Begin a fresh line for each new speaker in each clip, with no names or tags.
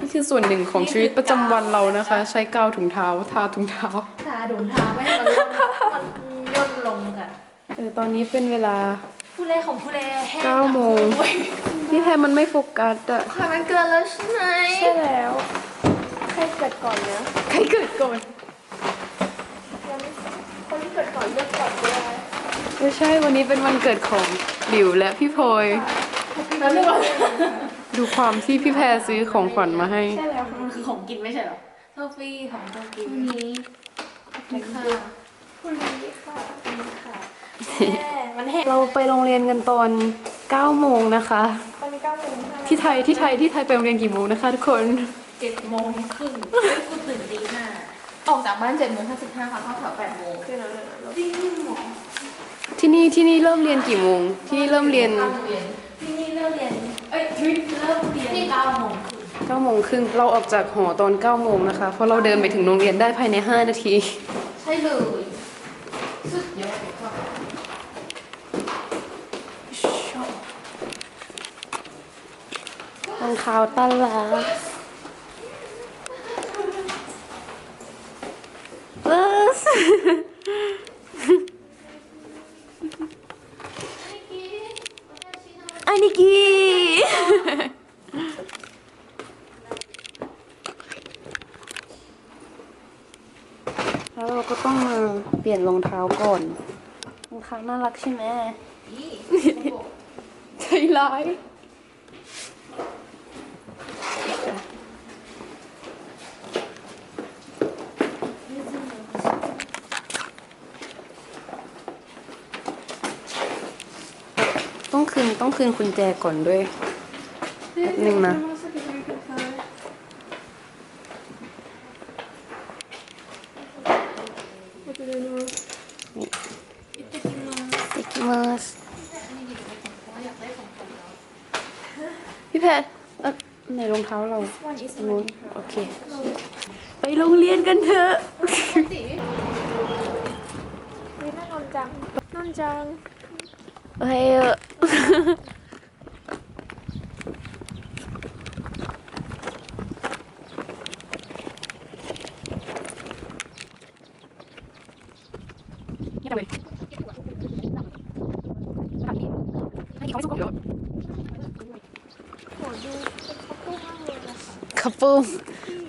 นี่คือส่วนหนึ่งของชีวิตประจำวันเรานะคะ ใช้กาวถุงเท้าทาถุงเท้า
ทาถุงเท้าไม่ให้มันร่วงมันย่นลงกัน
เออตอนนี้เป็นเวลา
ผู้เล่ของผู้เล่แห้ง
เก้าโมงที่แท้มันไม่โฟกัสอะ
ค่ะมันเกินแล้วใช่ไหม
ใช่แล้ว
ใครเกิดก่อนนะ
ใครเกิดก่อน
คนที่เกิดก่อนเลือกก่อนก็ได้
ไม่ใช่วันนี้เป็นวันเกิดของหลิวและพี่พลอย
แล้วเลือก
ดูความที่พี่แพรซื้อของขวัญมาให้
ใช่แล้วมันคือของกินไม่ใช่เหรอโซฟี่ของโซฟี่วันนี้ค่ะวันนี้ค่ะวันนี้ค่ะแม่มันแห้ง
เราไปโรงเรียนกันตอน9โมงนะคะ
ตอนนี้เก้าโมงห้า
ที่ไทยที่ไทยที่ไทยไปโรงเรียนกี่โมงนะคะทุกคน
เจ็ดโมงครึ่งเฮ้ยกูตื่นตีห้าออกจากบ้านเจ็ดโมงห้าสิบห้าค่ะเข้าแถวแปดโมงคือแล้วจริงเหรอ
ที่นี่ที่นี่เริ่มเรียนกี่โมงที่นี่เริ่มเรียน
ที่นี่เริ่ม เรียนเอ้ยทริปเริ่มเรียนที่เก้าโมงครึ่ง
9โมงครึ่งเราออกจากหอตอน9โมงนะคะ เพราะเราเดินไปถึงโรงเรียนได้ภายใน 5 นาที
ใช่เลย สุดยอดเลยค่ะ
รองเท้าตลาดเอออันนี้กีแล้วเราก็ต้องมาเปลี่ยนรองเท้าก่อน รองเท้าน่ารักใช่ไหม
นี่
ใจร้ายต้องคืนต้องคืนกุญแจก่อนด้วยแป๊บนึงนะ ติกิมัสพี่แพทเอ่อในรองเท้าเราตรง นู้นโอเค ไปโรงเรียนกันเถอะ
นี่น่านอนจังนอนจัง
ไปเออะคัพเปิล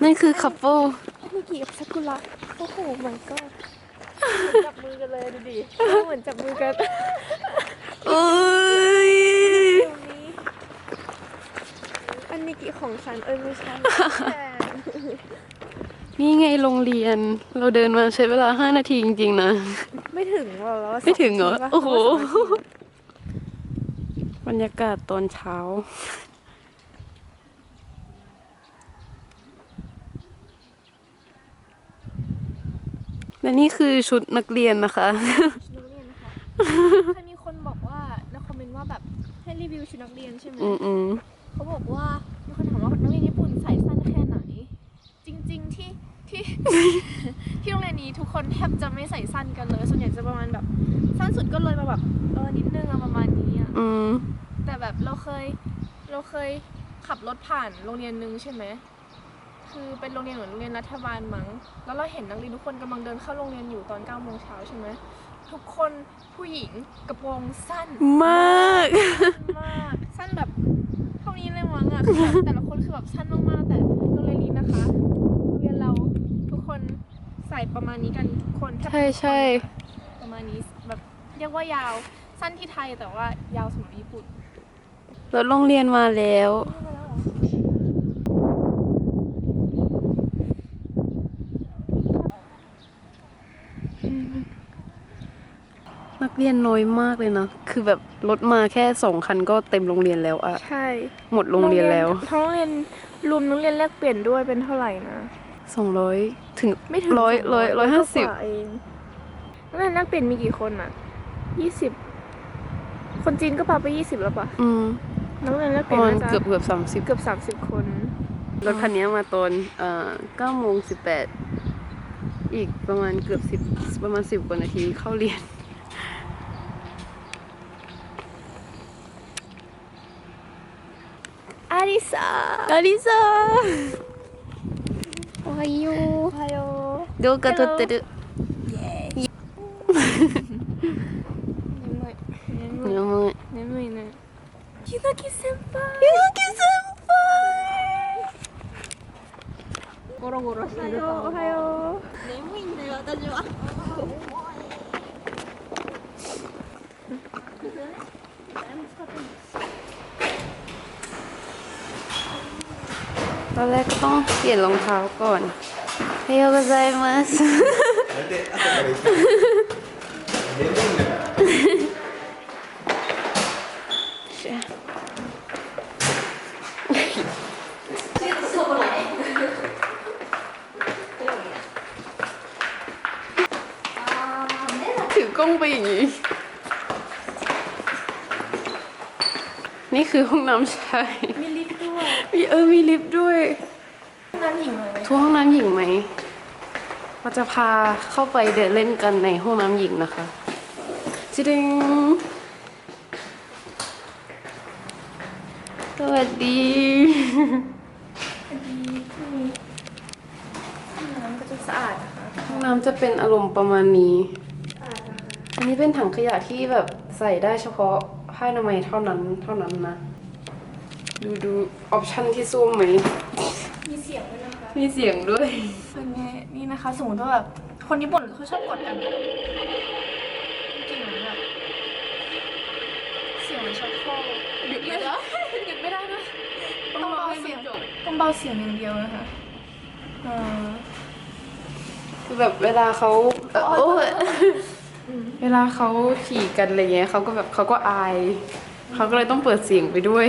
นั่นคือคัพเปิล
มีกี่กับซากุระโอ้โหมันก็จับมือกันเลยดูดิเหมือนจับมือกัน
เอ้ย
ตรงนี้อันนี้กี่ของฉันเอ้ยไม่ใช่แต่
นี่ไงโรงเรียน เราเดินมาใช้เวลา5นาทีจริงๆนะ
ไม่ถึงหรอกแล้ว
ไม่ถึงเหรอ
สนาทีปะ
โอ้โห
สงนาที
บรรยากาศตอนเช้า และนี่คือชุดนักเรียนนะคะ
ชุดนักเรียนนะคะถ้ามีคนบอกว่าในคอมเมนต์ว่าแบบให้รีวิวชุดนักเรียนใช่ไหม
อืมอืม
เขาบอกว่ามีคนถามว่านักเรียนญี่ปุ่นใส่สั้นแค่ไหน จริง ๆที่ที่ ที่โรงเรียนนี้ทุกคนแทบจะไม่ใส่สั้นกันเลย ส่วนใหญ่จะประมาณแบบ สั้นสุดก็เลยมาแบบเออนิดนึงอะประมาณนี้อะ
อืม
แต่แบบเราเคย เราเคยขับรถผ่านโรงเรียนหนึ่งใช่ไหม คือเป็นโรงเรียนเหมือนโรงเรียนรัฐบาลมั้ง แล้วเราเห็นนักเรียนทุกคนกำลังเดินเข้าโรงเรียนอยู่ตอน9ก้าโมงเช้าใช่ไหมทุกคนผู้หญิงกระโปรงสั้น
มาก
มากสั้นแบบเท่านี้เลยมั้งอะคือแบบแต่ละคนคือแบบสั้นมากๆแต่โรงเรียนนี้นะคะโรงเรียนเราทุกคนใส่ประมาณนี้กันทุกคนแทบ
ใช่ใช่
ประมาณนี้แบบเรียกว่ายาวสั้นที่ไทยแต่ว่ายาวสำหรับญี่ปุ่น
รถโรงเรียนมาแล้ว เรียนน้อยมากเลยนะ คือแบบรถมาแค่สองคันก็เต็มโรงเรียนแล้วอะ
ใช่
หมดโรงเรียนแล้ว
ทั้งโรงเรียนรวมนักเรียนแลกเปลี่ยนด้วยเป็นเท่าไหร่นะ
สองร้อยถึง
ไม่ถึง
ร้อยร้อยร้อยห้าสิบ
กว่เองนักเรียนแลกเปลี่ยนมีกี่คนอะยี่สิบคนจีนก็พาไปยี่สิบแล้วปะ
อืม
นักเรียนแลก
ป
เประลี่ยน
มาณ
น่าจะ
เกือบเกือบสามสิบ
เกือบสามสิบคน
รถคันนี้มาตอนเอ่อเก้าโมงสิบแปดอีกประมาณเกือบสิบประมาณสิบกว่านาทีเข้าเรียน
り
さありさおはよう。
おはよ
う。動画撮ってる。
イエーイ。眠い。
眠い。
眠い。ね。ゆなき先輩。
ゆなき先輩。
ゴロゴロしてるおはよ
う。
眠いんだよ私は。誰も使ってない。
ตอนแรกก็ต้องเปลี่ยนรองเท้าก่อน
เฮียก็ใจมัส
ถือกล้องไปอย่างนี้ นี่คือห้องน้ำชาย เออมีลิฟต์ด้วย
น้ำหญิงเลย
ทุกห้องน้ำหญิงไหมเราจะพาเข้าไปเดินเล่นกันในห้องน้ำหญิงนะคะจิดิงสวัสดี
น้ำก็จะสะอาดนะคะ
ห้องน้ำจะเป็นอารมณ์ประมาณนี้อันนี้เป็นถังขยะที่แบบใส่ได้เฉพาะผ้าอนามัยเท่านั้นเท่านั้นนะ ดูดูออปชั่นที่ซูมไหม
มีเสียงด้วยนะคะ
มีเสียงด้วย
เป็นไงนี่นะคะ สมมติว่าแบบคนญี่ปุ่นเขาชอบกดกันจริงๆเหมือนแบบเสียงมันชักโครกหยุดไม่ได้หยุดไม่ได้นะต้องเบาเสียงต้องเบาเสียงอย่างเดียวนะคะอ่า
คือแบบเวลาเขาเอ่อโอ้ยเวลาเขาขี่กันอะไรเงี้ยเขาก็แบบเขาก็อายเขาก็เลยต้องเปิดเสียงไปด้วย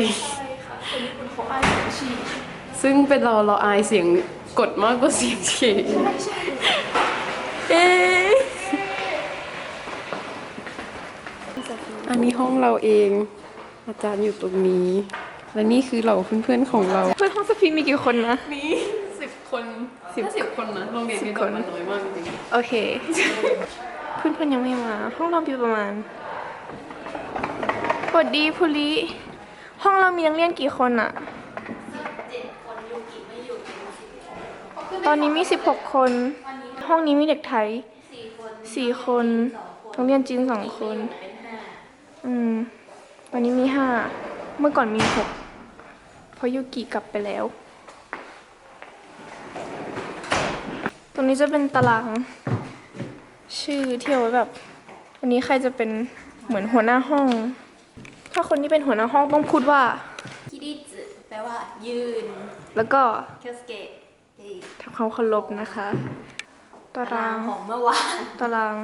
ซึ่งเป็นเราเราอายเสียงกดมากกว่าเสียงฉี่เอ๊ะอันนี้ห้องเราเอง อาจารย์อยู่ตรงนี้ และนี่คือเราเพื่อนๆของเรา
เพื่อนห้องสพินมีกี่คนนะ
มีสิบคนสิบสิบคนนะโรงเรียนนี้
คน
มันน้อยมากจริง
โอเค เพื่อนๆยังไม่มา ห้องเรามีประมาณสวัสดีภูริห้องเรามีนักเรียนกี่คนอะ ตอนนี้มี 16 คน ห้องนี้มีเด็กไทยสี่คนนักเรียนจีนสองคน อืม ตอนนี้มีห้า เมื่อก่อนมีหกเพราะยูกิกลับไปแล้ว ตรงนี้จะเป็นตาราง ชื่อที่เอาไว้แบบ อันนี้ใครจะเป็นเหมือนหัวหน้าห้อง ถ้าคนที่เป็นหัวหน้าห้องต้องพูดว่า
คิริสึแปลว่ายืน
แล้วก็
เคียวสเกะเฮ้ย
ทำความเคารพนะคะ ตาราง
ของเมื่อวาน
ตาราง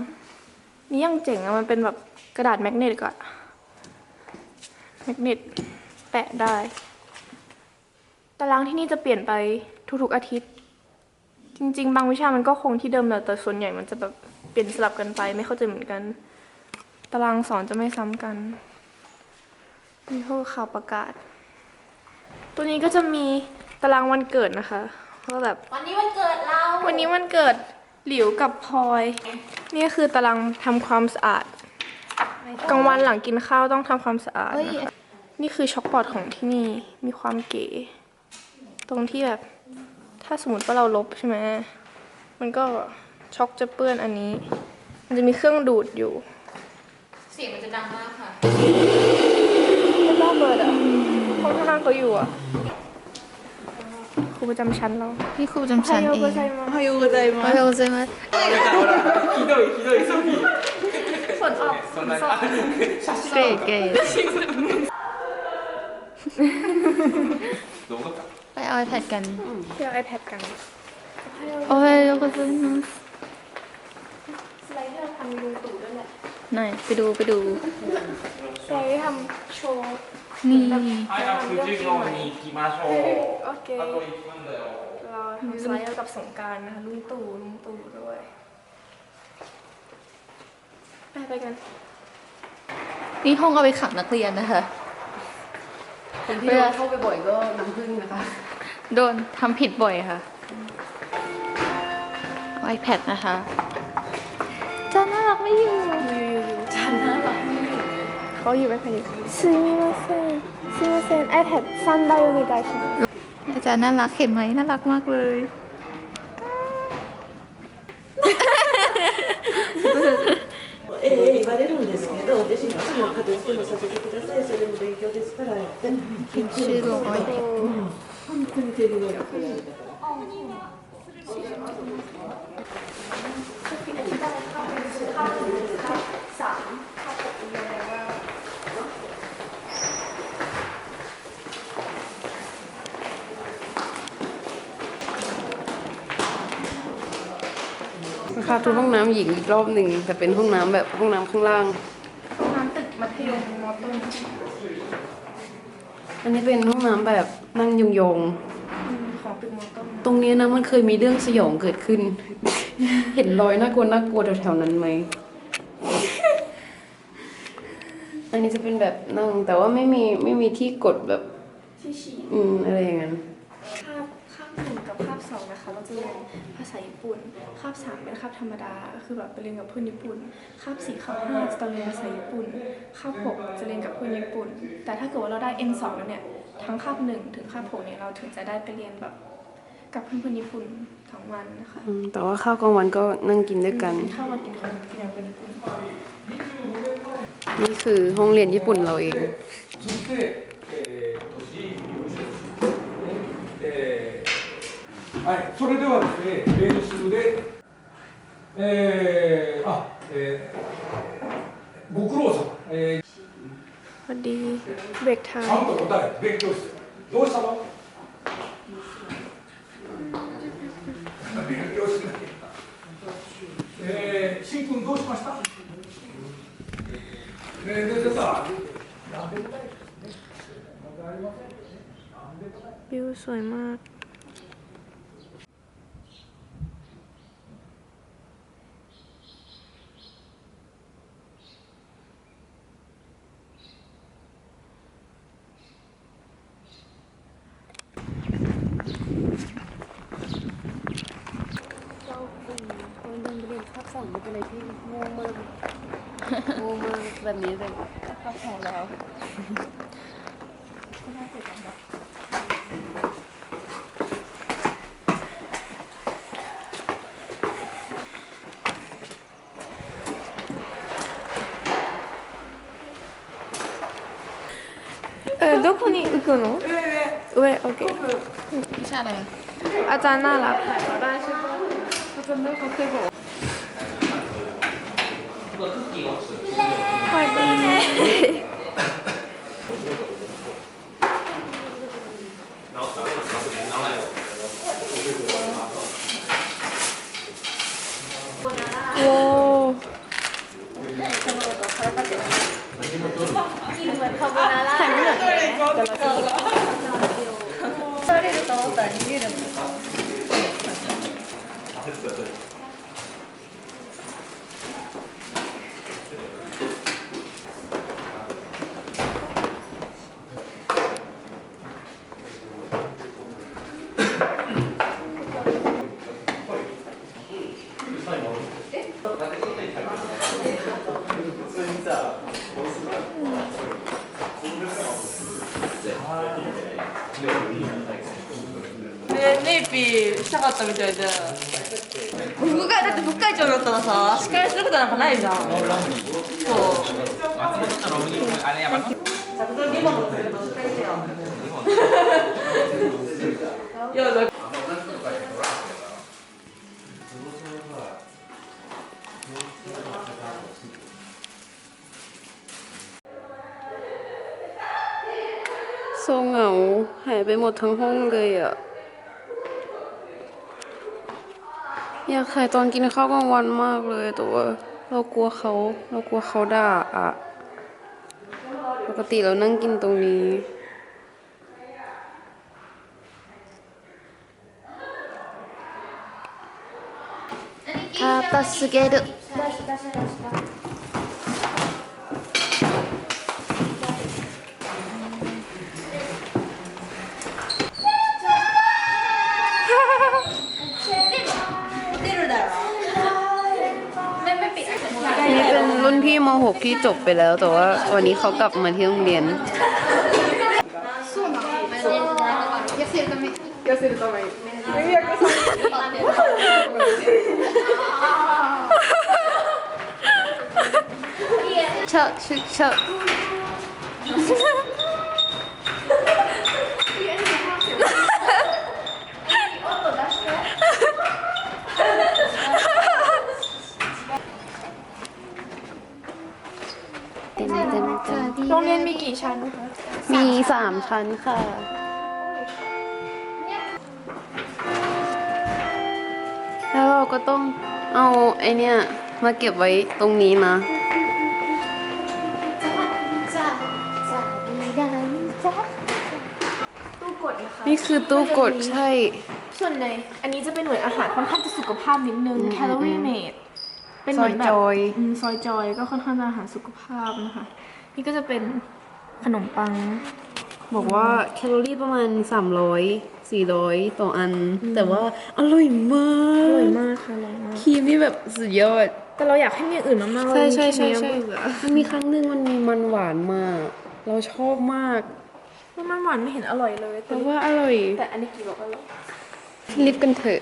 นี่ยังเจ๋งอะมันเป็นแบบกระดาษแมกเนตอะแมกเนตแปะได้ ตารางที่นี่จะเปลี่ยนไปทุกๆอาทิตย์ จริง ๆ บางวิชามันก็คงที่เดิมแหละแต่ส่วนใหญ่มันจะแบบเปลี่ยนสลับกันไปไม่เข้าใจเหมือนกัน ตารางสอนจะไม่ซ้ำกันมีพวกข่าวประกาศ ตัวนี้ก็จะมีตารางวันเกิดนะคะ ว่าแบบ
วันนี้วันเกิดเรา
วันนี้วันเกิดหลิวกับพลอย นี่คือตารางทำความสะอาดกลางวันหลังกินข้าวต้องทำความสะอาด
เฮ้ย
นะคะนี่คือช็อกบอร์ดของที่นี่มีความเก๋ ตรงที่แบบ ถ้าสมมติว่าเราลบใช่ไหมมันก็ช็อกจะเปื้อนอันนี้ มันจะมีเครื่องดูดอยู่
เสียงมันจะดังมากค่ะ
ไม่บ้าเบิร์ดอะห้องข้างๆเขาอยู่อะ ครูประจำชั้นเรา
พี่ครูจำฉันเอง
おはようございますおはようござい
おはようございます
ひどいひどいソフィー
ฝนออก
そんなにあ
เกรดเกรด
動画か
ไปเอา iPad กัน
เที่ยว iPad กัน
โอ้ยก็คือ
สไลด์ที่เราทำดูตู่ด้วยแหละ
ไหนไปดูไปดู
สไลด์ที่ทำโชว์
นี่
はい、あ、9時号に行きましょう。
โอเค
あと1分だよ。
เราทำสไลด์เกี่ยวกับสงกรารนะคะลุงตู่ลุงตู่ด้วยไปไปกัน
นี่ห้องเอาไปขังนักเรียนนะคะ
คนที่เราเข้าไปบ่อยก็น้ำผึ้งนะคะ
โดนทำผิดบ่อยค่ะเอา iPad นะคะจาน่ารักไม่อยู่
ฉันน่ารักไม่อยู่เลย
เขาอยู่ไม่พอดีすみません すみません iPad 3台お願いします
อาจารย์น่ารักเห็นไหมน่ารักมากเลย
えー、言われるんですけど、私にいつも片付けもさせてください、それも勉強ですから、研
修のが、うん、
本当に手に入
れて。 พาทุห้องน้ำหญิงอีกรอบหนึ่งแต่เป็นห้องน้ำแบบห้องน้ำข้างล่าง
ห้องน้ำตึกมัธยมมอต้น
อันนี้เป็นห้องน้ำแบบนั่งยงยง
ของตึกมอต้น
ตรงนี้นะมันเคยมีเรื่องสยองเกิดขึ้น เห็นรอยน่ากลัวน่ากลัวแถวๆนั้นไหม อันนี้จะเป็นแบบนั่งแต่ว่าไม่มีไม่มีที่กดแบบ
ที่ฉีด
อืมอะไรอย่างนั้น
ภาพภาพหนึ่งกับภาพสองนะคะ เราจะลงาษาญี่ปุ่น คาบสามเป็นคาบธรรมดา คือแบบไปเรียนกับเพื่อนญี่ปุ่น คาบสี่คาบห้าจะต้องเรียนภาษาญี่ปุ่น คาบหกจะเรียนกับเพื่อนญี่ปุ่น แต่ถ้าเกิดว่าเราได้ N2 แล้วเนี่ย ทั้งคาบหนึ่งถึงคาบหกเนี่ยเราถึงจะได้ไปเรียนแบบกับเพื่อนๆญี่ปุ่นทั้งวันนะคะ
อืมแต่ว่าข้าวกลางวันก็นั่งกินด้วยกัน
เข้ามากินข้าวกินอย่างเป็นญี่ปุ่น
นี่คือห้องเรียนญี่ปุ่นเราเอง
はい、それではですね、練習で、えー、あ、えー、ご苦労様、えー、
พอดีเบรกไท
ちゃんと答え、勉強して。どうしたの勉強しない。えー、しんくんどうしましたねえ、で、でさ、
วิวสวยมาก どこに行くの？上。上 OK 下来あざな
ら快点ピーしたかったみたいで。僕がだって副会長になったらさ司会することなんかないじゃん。そう。いやだ
松暗无，还被莫腾轰了呀！ องเลยอ่ะ อยากถ่ายตอนกินข้าวกลางวันมากเลยแต่ว่าเรากลัวเขาเรากลัวเขาด่าอ่ะ ปกติเรานั่งกินตรงนี้
硬すぎる
พี่ม .6 พี่จบไปแล้ว แต่ว่าวันนี้เขากลับมาที่โรงเรียน
เช
อะชึกเช
อะ ชั้นคะ
มีสามชั้นค่ะ แล้วเราก็ต้องเอาไอเนี่ย มาเก็บไว้ตรงนี้นะ
ตู้กดนะคะ
นี่คือตู้กดใช่
ส่วนในอันนี้จะเป็นหน่วยอาหารค่อนข้างจะสุขภาพนิดนึง
อืม
แคลอรี่เมดเป็น
ซ
เห
อ
มื
ย
อนแบบ
จอย
อืมซอยจอยก็ค่อนข้างจะอาหารสุขภาพนะคะ นี่ก็จะเป็น ขนมปัง
บอกว่าแคลอรี่ประมาณ 300 400 ต่ออัน แต่ว่าอร่อยมาก
อร่อยมากค่ะอร่อยมาก
ครีมนี่แบบสุดยอด
แต่เราอยากให้มีอย่างอื่นมากๆเล
ใช่
ย
ใช่ใช่
มี
ใช่
แค่นี้เบื่อ
มันมีครั้งหนึ่งมันมีมันหวานมาก เราชอบมาก
มันหวานไม่เห็นอร่อยเลย
เพ
แต่
ราะว่าอร่อย
แต่อันนี้กี่บอกอร่อย
ลิฟต์กันเถอะ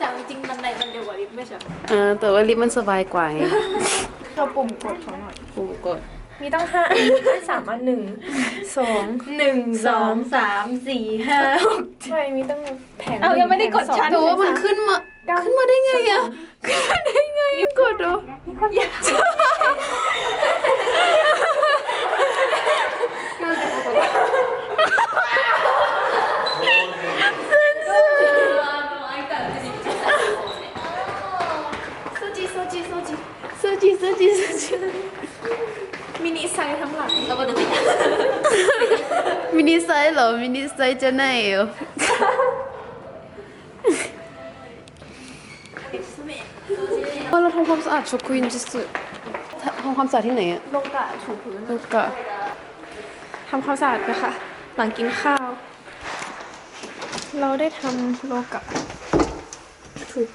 แต่จริงๆบันไดมันเร็วกว่าลิฟต์ไม่ใช่
อ่าแต่ว่าลิฟต์มันสบายกว่าไง
เราปุ่มกดของหน่อย
ปุ่มกด
มีตั้งห้าอันให้สามอันหนึ่งสอง
หนึ่งสองสามสี่ห้าหก
ใช่มีตั้งแผง
เอายังไม่ได้กด
แผงสอง
ชั้น
แต่ว่ามันขึ้นมา ขึ้นมาได้ไงอะขึ้นมาได้ไง กดดู
ซูจิซูจิซูจิ
数 ดิสชัน
มินิไซส์ทั้งหลัง
เราก็จะติดมินิไซส์เหรอ มินิไซส์จะไหนเหรอเราทำความสะอาดช็อควินจิสุทำความสะอาดที่ไหนอะ
โลกะถูพื้นโล
กะ
ทำความสะอาดนะคะหลังกินข้าว เราได้ทำโลกะถูก